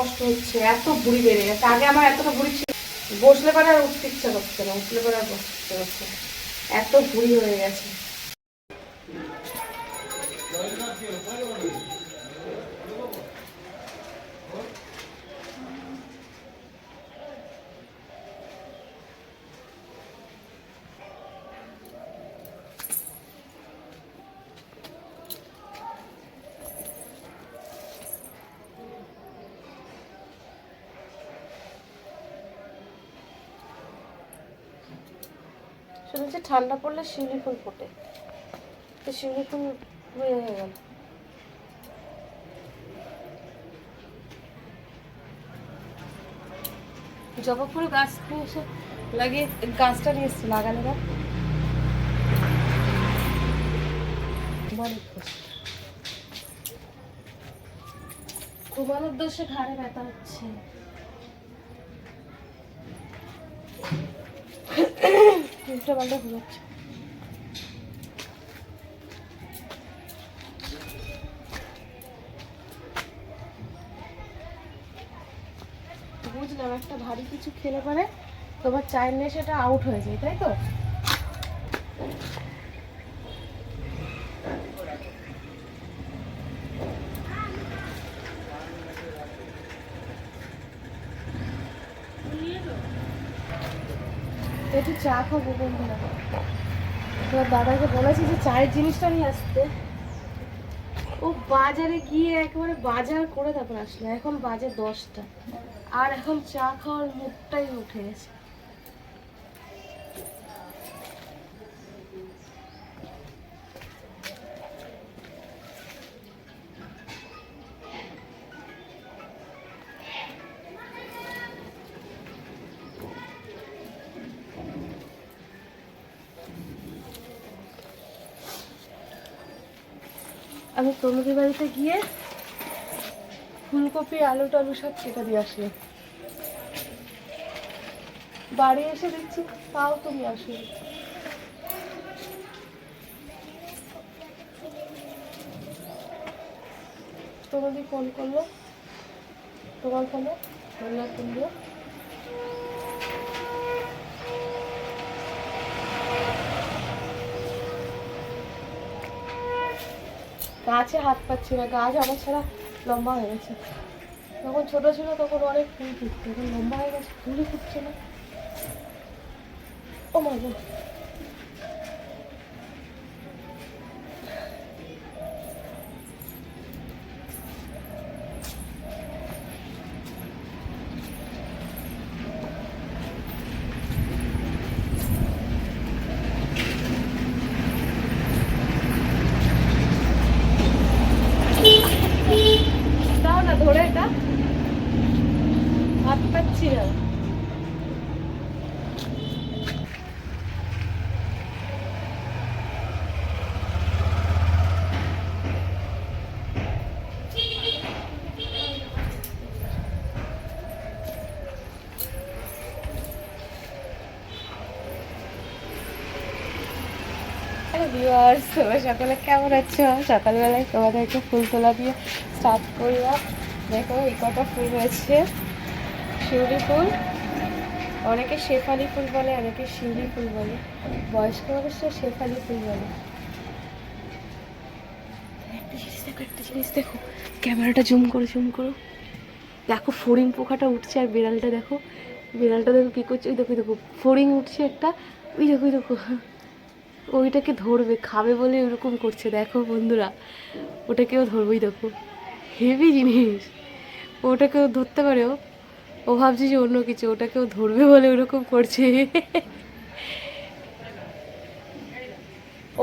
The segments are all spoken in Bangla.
কষ্ট হচ্ছে, এত ভুড়ি বেড়ে গেছে আগে আমার এতটা ভুড়ি ছিল, বসলে পরে আর উঠতে ইচ্ছা করছে না, উঠলে পরে আর বসতে ইচ্ছা করছে। এত ভুড়ি হয়ে গেছে শুনেছি ঠান্ডা পড়লে শিউলি ফুল ফোটে। তো শিউলি ফুল হয়ে গেল। জবা ফুল গাছ এসে লাগিয়ে গাছটা নিয়ে এসছে লাগানো গাছ ঘুমানোর দোষে ঘাড়ে ব্যথা হচ্ছে। উল্টো পাল্টে ঘুমাচ্ছে বুঝলাম, একটা ভারী কিছু খেলে পরে তোমার চায়ের নেশাটা আউট হয়ে যায়, তাই তো? একটু চা খাব বন্ধুরা তোমার দাদাকে বলেছি যে চায়ের জিনিসটা নিয়ে আসতে। ও বাজারে গিয়ে একেবারে বাজার করে তারপর আসলো। এখন বাজে দশটা। আর এখন চা খাওয়ার মুখটাই উঠে গেছে। আমি তনুদের বাড়িতে গিয়ে ফুলকপি, আলু টালু সব কেটে দিয়ে আসলাম বাড়ি এসে দেখছি তাও তুমি আসো তোমাদের ফোন করল, তোমার ফোনে বলল ফোন গাছে হাত পাচ্ছি না, গাছ আমার ছাড়া লম্বা হয়ে গেছে। যখন ছোট ছিল তখন অনেক ফুল ফুটতো, এখন লম্বা হয়ে গেছে, ফুলই ফুটছে না। ও মা গো। দাও না ধরে এটা হাত পাচ্ছি না। সকালে কেমন আছো? সকালবেলায় তোমাদেরকে ফুল তোলা দিয়ে স্টার্ট করলাম। দেখো এই কটা ফুল রয়েছে শিউলি ফুল। অনেকে শেফালি ফুল বলে, অনেকে শিউলি ফুল বলে। বয়স্ক মানুষরা শেফালি ফুল বলে। একটা জিনিস দেখো জিনিস দেখো। ক্যামেরাটা জুম করো জুম করো। দেখো, ফড়িং পোকাটা উঠছে আর বিড়ালটা দেখো। বিড়ালটা দেখো কী করছে? ওই দেখো দেখো, ফড়িং উঠছে একটা। ওই দেখো ওই দেখো। ওইটাকে ধরবে, খাবে বলে ওরকম করছে। দেখো বন্ধুরা, ওটাকেও ধরবেই দেখো। হেভি জিনিস। ওটাকেও ধরতে পারে ও ভাবছে যে অন্য কিছু, ওটাকেও ধরবে বলে ওরকম করছে।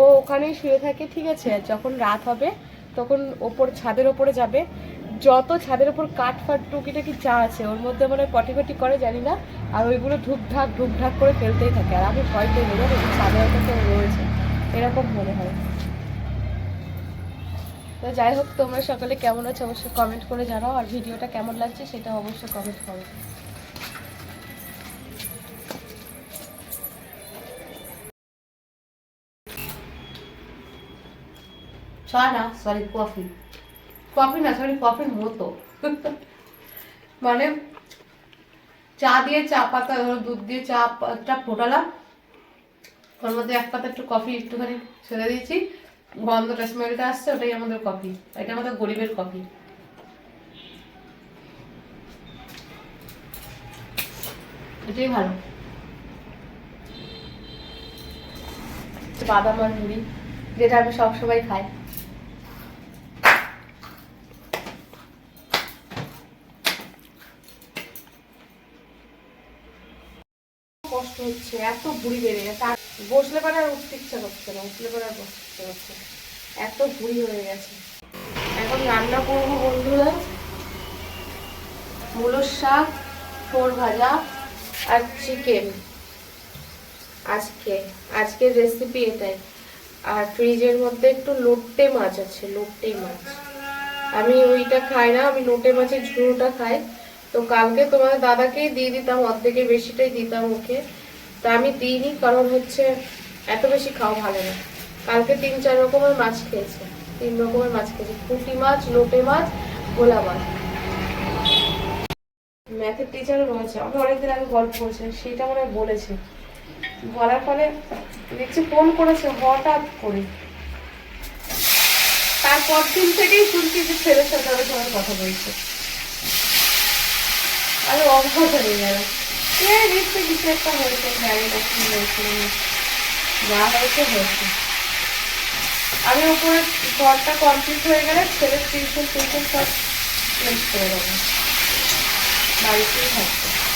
ও ওখানেই শুয়ে থাকে, ঠিক আছে? যখন রাত হবে, তখন ওপর, ছাদের ওপরে যাবে। যত ছাদের ওপর কাঠ ফাট, টুকিটাকি চা আছে, ওর মধ্যে মানে পটি পটি করে, জানি না। আর ওইগুলো ঢুকঢাক ঢুকঢাক করে ফেলতেই থাকে। আর আমি ভয় পেয়ে গেলাম ছাদের ওপর রয়েছে। এরকম মনে হয়। তো যাই হোক, তোমরা সকালে কেমন আছো অবশ্যই কমেন্ট করে জানাও, আর ভিডিওটা কেমন লাগছে সেটা অবশ্যই কমেন্ট করো। চা না সরি কফি কফি না সরি কফির মতো। মানে চা দিয়ে চা পাতা, ধরো দুধ দিয়ে চা পাতা ফোটালাম। ওর মধ্যে এক পাতা একটু কফি একটুখানি ছেড়ে দিয়েছি। গন্ধটা স্মেলটা আসছে, ওটাই আমাদের কফি এটা আমাদের গরিবের কফি এটাই ভালো। বাদাম আর মুড়ি, যেটা আমি সবসময় খাই। কষ্ট হচ্ছে, এত বুড়ি বেড়ে গেছে। বসলে পরে আর উঠতে ইচ্ছা করছে না, উঠলে পরে আর বসতে ইচ্ছা করছে। এত ভুড়ি হয়ে গেছে। এখন রান্না করব বন্ধুরা। মূলোর শাক ফোর ভাজা আর চিকেন আজকে, আজকের রেসিপি এটাই। আর ফ্রিজের মধ্যে একটু লোটে মাছ আছে, লোটে মাছ। আমি ওইটা খাই না, আমি লোটে মাছের ঝুড়োটা খাই। তো কালকে তোমাদের দাদাকেই দিয়ে দিতাম, অর্ধেকের বেশিটাই দিতাম ওকে। তা আমি দিইনি কারণ হচ্ছে এত বেশি খাওয়া ভালো না। কালকে তিন, চার রকমের মাছ খেয়েছে। তিন রকমের মাছ খেয়েছে। পুঁটি মাছ, লোটে মাছ গোলা মাছ। ম্যাথের টিচার বলেছে আমি অনেকদিন আগে গল্প করেছিলাম সেটা মনে হয় বলেছে। বলার ফলে দেখছি ফোন করেছে হঠাৎ করে। তারপর দিন থেকেই শুনছি যে ছেলের সাথে অনেক সময় কথা বলছে। আমি অবগত হয়ে গেল এ নিশ্চয়ই কিছু একটা হয়েছে কি হয়েছে যা হয়েছে হয়েছে। আমি উপরে ঘরটা কমপ্লিট হয়ে গেলে ছেলের টিউশন টিউশন সব চেঞ্জ করে দেবো। বাড়িতেই থাকবে।